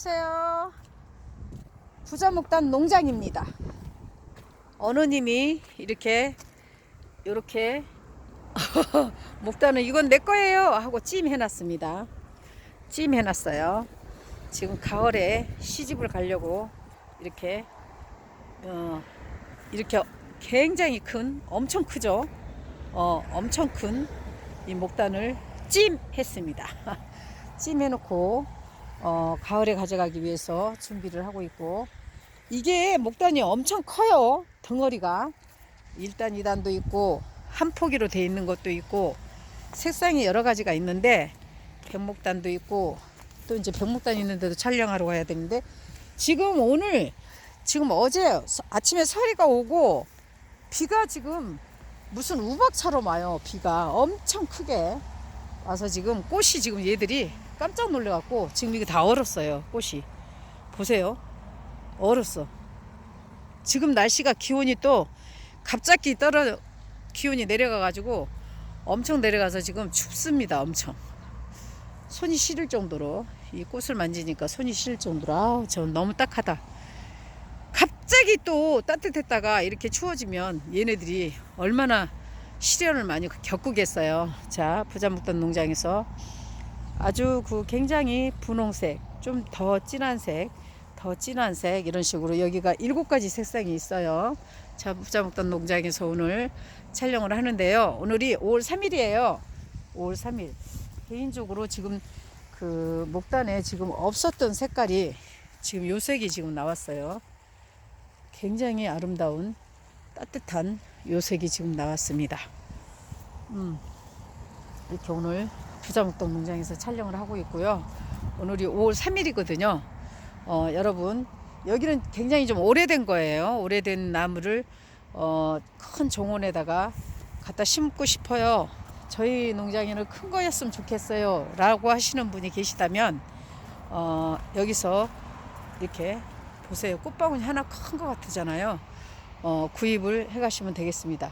안녕하세요. 부자목단 농장입니다. 어느 님이 이렇게 이렇게 목단은 이건 내 거예요 하고 찜 해놨습니다. 찜 해놨어요. 지금 가을에 시집을 가려고 이렇게 어, 이렇게 굉장히 큰 엄청 크죠. 어, 엄청 큰 이 목단을 찜 했습니다. 찜 해놓고 어, 가을에 가져가기 위해서 준비를 하고 있고. 이게 목단이 엄청 커요 덩어리가. 1단 2단도 있고 한 포기로 돼 있는 것도 있고 색상이 여러 가지가 있는데 백목단도 있고 또 이제 백목단 있는데도 촬영하러 가야 되는데 지금 오늘 지금 어제 서- 아침에 서리가 오고 비가 지금 무슨 우박처럼 와요 비가. 엄청 크게. 와서 지금 꽃이 지금 얘들이 깜짝 놀래갖고 지금 이게 다 얼었어요 꽃이. 보세요. 얼었어. 지금 날씨가 기온이 또 갑자기 떨어 기온이 내려가가지고 엄청 내려가서 지금 춥습니다 엄청. 손이 시릴 정도로. 이 꽃을 만지니까 손이 시릴 정도로. 아우 저 너무 딱하다. 갑자기 또 따뜻했다가 이렇게 추워지면 얘네들이 얼마나 시련을 많이 겪겠어요. 자, 부자목단 농장에서 아주 그 굉장히 분홍색, 좀 더 진한 색, 더 진한 색 이런 식으로 여기가 일곱 가지 색상이 있어요. 자, 부자목단 농장에서 오늘 촬영을 하는데요. 오늘이 5월 3일이에요. 5월 3일. 개인적으로 지금 그 목단에 지금 없었던 색깔이 지금 요 색이 지금 나왔어요. 굉장히 아름다운 따뜻한 요색이 지금 나왔습니다. 음, 이렇게 오늘 부자목동 농장에서 촬영을 하고 있고요. 오늘이 5월 3일이거든요. 어, 여러분 여기는 굉장히 좀 오래된 거예요. 오래된 나무를 어, 큰 정원에다가 갖다 심고 싶어요. 저희 농장에는 큰 거였으면 좋겠어요. 라고 하시는 분이 계시다면 어, 여기서 이렇게 보세요. 꽃방울이 하나 큰 것 같으잖아요. 어, 구입을 해 가시면 되겠습니다.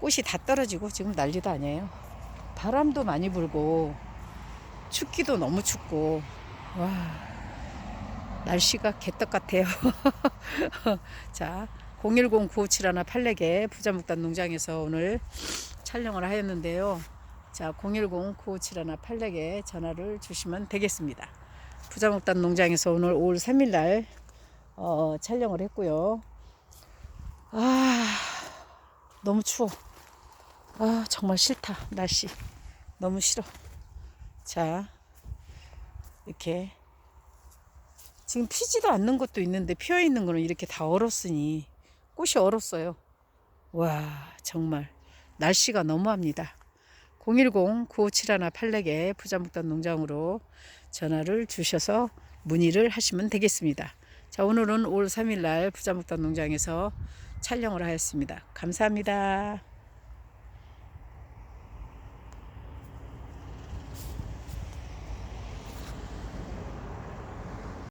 꽃이 다 떨어지고 지금 난리도 아니에요. 바람도 많이 불고 춥기도 너무 춥고 와 날씨가 개떡 같아요. 자 010-957-1 부자목단 농장에서 오늘 촬영을 하였는데요. 자 010-957-1 전화를 주시면 되겠습니다. 부자목단 농장에서 오늘 5월 3일 날 어, 촬영을 했고요. 아, 너무 추워. 아, 정말 싫다. 날씨. 너무 싫어. 자, 이렇게. 지금 피지도 않는 것도 있는데 피어 있는 거는 이렇게 다 얼었으니 꽃이 얼었어요. 와, 정말 날씨가 너무합니다. 010-9571-84개 부자목단 농장으로 전화를 주셔서 문의를 하시면 되겠습니다. 자, 오늘은 5월 3일 날 부자목단 농장에서 촬영을 하였습니다. 감사합니다.